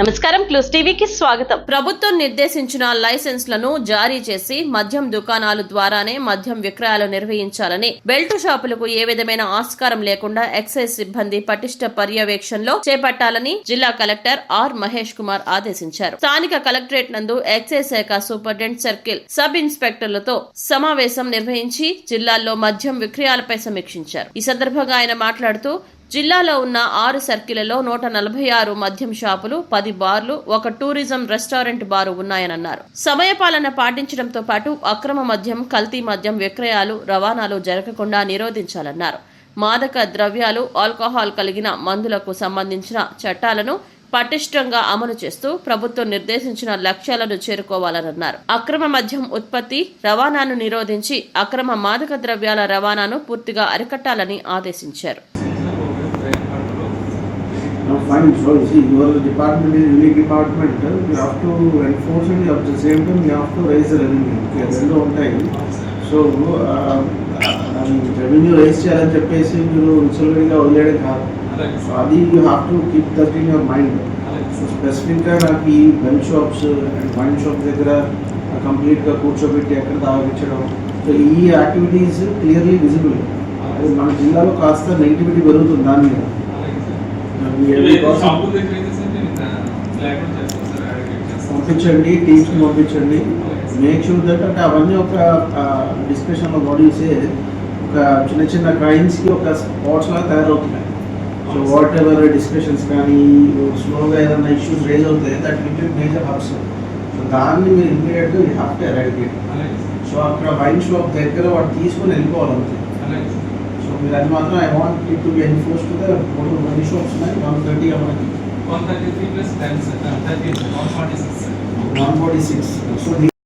నమస్కారం క్లూస్ టీవీకి స్వాగతం. ప్రభుత్వం నిర్దేశించిన లైసెన్స్లను జారీ చేసి మద్యం దుకాణాలు ద్వారానే మద్యం విక్రయాలు నిర్వహించాలని బెల్ట్ షాపులకు ఏ విధమైన ఆస్కారం లేకుండా ఎక్సైజ్ సిబ్బంది పటిష్ట పర్యవేక్షణలో చేపట్టాలని జిల్లా కలెక్టర్ ఆర్ మహేష్ కుమార్ ఆదేశించారు. స్థానిక కలెక్టరేట్ నందు ఎక్సైజ్ శాఖ సూపరింటెండెంట్ సర్కిల్ సబ్ ఇన్స్పెక్టర్లతో సమావేశం నిర్వహించి జిల్లాల్లో మద్యం విక్రయాలపై సమీక్షించారు. ఈ సందర్భంగా ఆయన మాట్లాడుతూ జిల్లాలో ఉన్న ఆరు సర్కిళ్ళలో నూట నలభై ఆరు మద్యం షాపులు పది బార్లు ఒక టూరిజం రెస్టారెంట్ బారు ఉన్నాయనన్నారు. సమయపాలన పాటించడంతో పాటు అక్రమ మద్యం కల్తీ మద్యం విక్రయాలు రవాణాలు జరగకుండా నిరోధించాలన్నారు. మాదక ద్రవ్యాలు ఆల్కహాల్ కలిగిన మందులకు సంబంధించిన చట్టాలను పటిష్టంగా అమలు చేస్తూ ప్రభుత్వం నిర్దేశించిన లక్ష్యాలను చేరుకోవాలన్నారు. అక్రమ మద్యం ఉత్పత్తి రవాణాను నిరోధించి అక్రమ మాదక ద్రవ్యాల రవాణాను పూర్తిగా అరికట్టాలని ఆదేశించారు. Now fine, so you see, your department is unique department, you have to enforce it, at the same time you have to raise the revenue, okay, రెండు ఉంటాయి సో రెవెన్యూ రైజ్ చేయాలని చెప్పేసి మీరు ఇన్సల్గా వదిలేయడం కాదు. అది you have to keep that in your mind so స్పెసిఫిక్గా నాకు ఈ belt shops and wine shops దగ్గర కంప్లీట్గా కూర్చోబెట్టి ఎక్కడ తాగించడం సో ఈ యాక్టివిటీస్ క్లియర్లీ విజిబుల్ అది మన జిల్లాలో కాస్త నెగిటివిటీ పెరుగుతుంది దాని మీద. పంపించండి టీమ్స్ పంపించండి. మేక్ షూర్ దట్ అంటే అవన్నీ ఒక డిస్కషన్లో బాడీసే ఒక చిన్న చిన్న క్రైమ్స్కి ఒక స్పాట్స్ లాగా తయారవుతున్నాయి. సో వాట్ ఎవర్ డిస్కషన్స్ కానీ స్లోగా ఏదైనా ఇష్యూస్ రేజ్ అవుతాయి that will be major hubs so దాన్ని మీరు ఇమీడియట్గా you have to eradicate so అక్కడ వైన్ షాప్ దగ్గర వాడు తీసుకొని వెళ్ళిపోవాలి That much I want it to be enforced to the total body shops like 130 amount. 133 plus 10, 30, 146. 146. So